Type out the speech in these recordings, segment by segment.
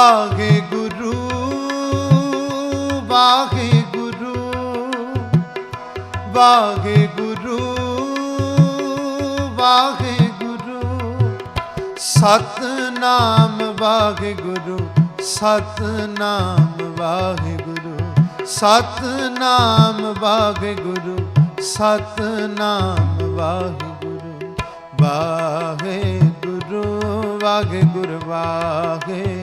ਵਾਗੇ ਗੁਰੂ ਵਾਗੇ ਗੁਰੂ ਵਾਗੇ ਗੁਰੂ ਵਾਗੇ ਗੁਰੂ। ਸਤਨਾਮ ਵਾਗੇ ਗੁਰੂ, ਸਤਨਾਮ ਵਾਗੇ ਗੁਰੂ। ਸਤਨਾਮ ਵਾਗੇ ਗੁਰੂ, ਸਤਨਾਮ ਵਾਗੇ ਗੁਰੂ। ਵਾਗੇ ਗੁਰੂ ਵਾਗੇ ਗੁਰੂ ਵਾਗੇ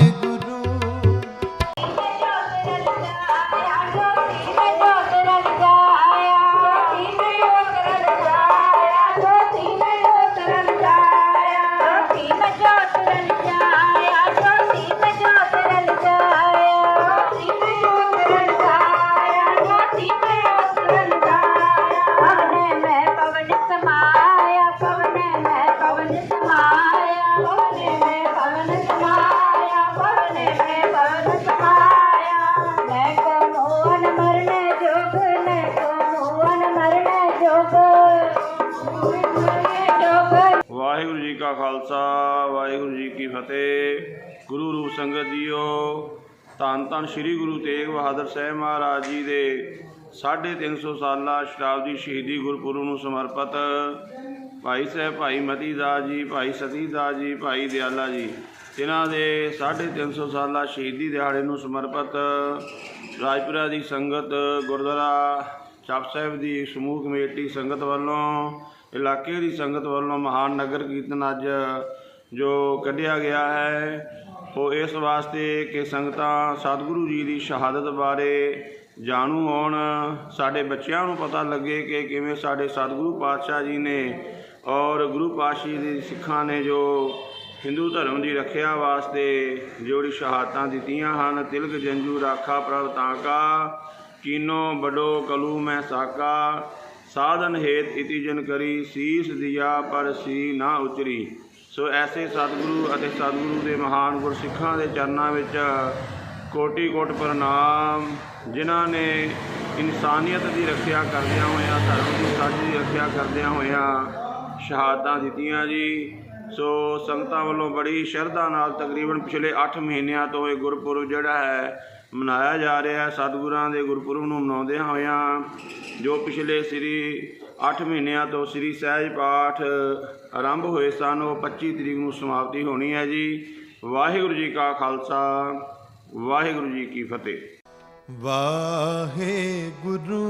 ਵਾਹਿਗੁਰੂ ਜੀ ਕੀ ਫਤਿਹ। ਗੁਰੂ ਰੂਪ ਸੰਗਤ ਜੀਓ, ਧੰਨ ਧੰਨ ਸ੍ਰੀ ਗੁਰੂ ਤੇਗ ਬਹਾਦਰ ਸਾਹਿਬ ਮਹਾਰਾਜ ਜੀ ਦੇ 350 ਸਾਲਾ ਸ਼ਤਾਬਦੀ ਸ਼ਹੀਦੀ ਗੁਰਪੁਰਬ ਨੂੰ ਸਮਰਪਿਤ ਭਾਈ ਸਾਹਿਬ, ਭਾਈ ਮਤੀ ਦਾਸ ਜੀ, ਭਾਈ ਸਤੀ ਦਾਸ ਜੀ, ਭਾਈ ਦਿਆਲਾ ਜੀ, ਜਿਨ੍ਹਾਂ ਦੇ 350 ਸਾਲਾ ਸ਼ਹੀਦੀ ਦਿਹਾੜੇ ਨੂੰ ਸਮਰਪਿਤ ਰਾਜਪੁਰਾ ਦੀ ਸੰਗਤ, ਗੁਰਦੁਆਰਾ ਚੱਪ ਸਾਹਿਬ ਦੀ ਸਮੂਹ ਕਮੇਟੀ ਸੰਗਤ ਵੱਲੋਂ, ਇਲਾਕੇ ਦੀ ਸੰਗਤ ਵੱਲੋਂ ਮਹਾਨ ਨਗਰ ਕੀਰਤਨ ਅੱਜ ਜੋ ਕੱਢਿਆ ਗਿਆ ਹੈ, ਉਹ ਇਸ ਵਾਸਤੇ ਕਿ ਸੰਗਤਾਂ ਸਤਿਗੁਰੂ ਜੀ ਦੀ ਸ਼ਹਾਦਤ ਬਾਰੇ ਜਾਣੂ ਹੋਣ। ਸਾਡੇ ਬੱਚਿਆਂ ਨੂੰ ਪਤਾ ਲੱਗੇ ਕਿ ਕਿਵੇਂ ਸਾਡੇ ਸਤਿਗੁਰੂ ਪਾਤਸ਼ਾਹ ਜੀ ਨੇ ਔਰ ਗੁਰੂ ਪਾਤਸ਼ਾਹ ਦੇ ਸਿੱਖਾਂ ਨੇ ਜੋ ਹਿੰਦੂ ਧਰਮ ਦੀ ਰੱਖਿਆ ਵਾਸਤੇ ਜਿਹੜੀ ਸ਼ਹਾਦਤਾਂ ਦਿੱਤੀਆਂ ਹਨ। ਤਿਲਕ ਜੰਜੂ ਰਾਖਾ ਪ੍ਰਭ ਤਾਂਕਾ ਕੀਨੋ ਬਡੋ ਕਲੂ ਮੈਂ ਸਾਕਾ, ਸਾਧਨ ਹੇਤ ਇਤੀ ਜਨ ਕਰੀ, ਸੀਸ ਦਿਆ ਪਰ ਸੀ ਨਾ ਉਚਰੀ। ਸੋ ਐਸੇ ਸਤਿਗੁਰੂ ਅਤੇ ਸਤਿਗੁਰੂ ਦੇ ਮਹਾਨ ਗੁਰਸਿੱਖਾਂ ਦੇ ਚਰਨਾਂ ਵਿੱਚ ਕੋਟੀ ਕੋਟ ਪ੍ਰਣਾਮ, ਜਿਨ੍ਹਾਂ ਨੇ ਇਨਸਾਨੀਅਤ ਦੀ ਰੱਖਿਆ ਕਰਦਿਆਂ ਹੋਇਆਂ, ਧਰਮ ਦੀ ਸਾਂਝੀ ਦੀ ਰੱਖਿਆ ਕਰਦਿਆਂ ਹੋਇਆਂ ਸ਼ਹਾਦਤਾਂ ਦਿੱਤੀਆਂ ਜੀ। ਸੋ ਸੰਗਤਾਂ ਵੱਲੋਂ ਬੜੀ ਸ਼ਰਧਾ ਨਾਲ ਤਕਰੀਬਨ ਪਿਛਲੇ 8 ਮਹੀਨਿਆਂ ਤੋਂ ਇਹ ਗੁਰਪੁਰਬ ਜਿਹੜਾ ਹੈ ਮਨਾਇਆ ਜਾ ਰਿਹਾ। ਹੈ ਸਤਿਗੁਰਾਂ ਦੇ ਗੁਰਪੁਰਬ ਨੂੰ ਮਨਾਉਂਦਿਆਂ ਹੋਇਆਂ ਜੋ ਪਿਛਲੇ ਸ੍ਰੀ 8 ਮਹੀਨਿਆਂ ਤੋਂ ਸ੍ਰੀ ਸਹਿਜ ਪਾਠ ਆਰੰਭ ਹੋਏ ਸਨ। ਉਹ 25 ਤਰੀਕ ਨੂੰ ਸਮਾਪਤੀ ਹੋਣੀ ਹੈ ਜੀ। ਵਾਹਿਗੁਰੂ ਜੀ ਕਾ ਖਾਲਸਾ, ਵਾਹਿਗੁਰੂ ਜੀ ਕੀ ਫਤਿਹ। ਵਾਹਿਗੁਰੂ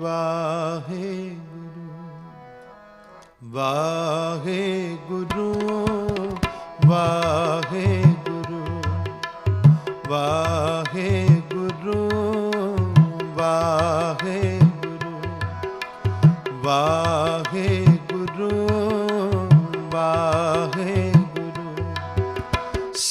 ਵਾਹਿਗੁਰੂ ਵਾਹਿਗੁਰੂ।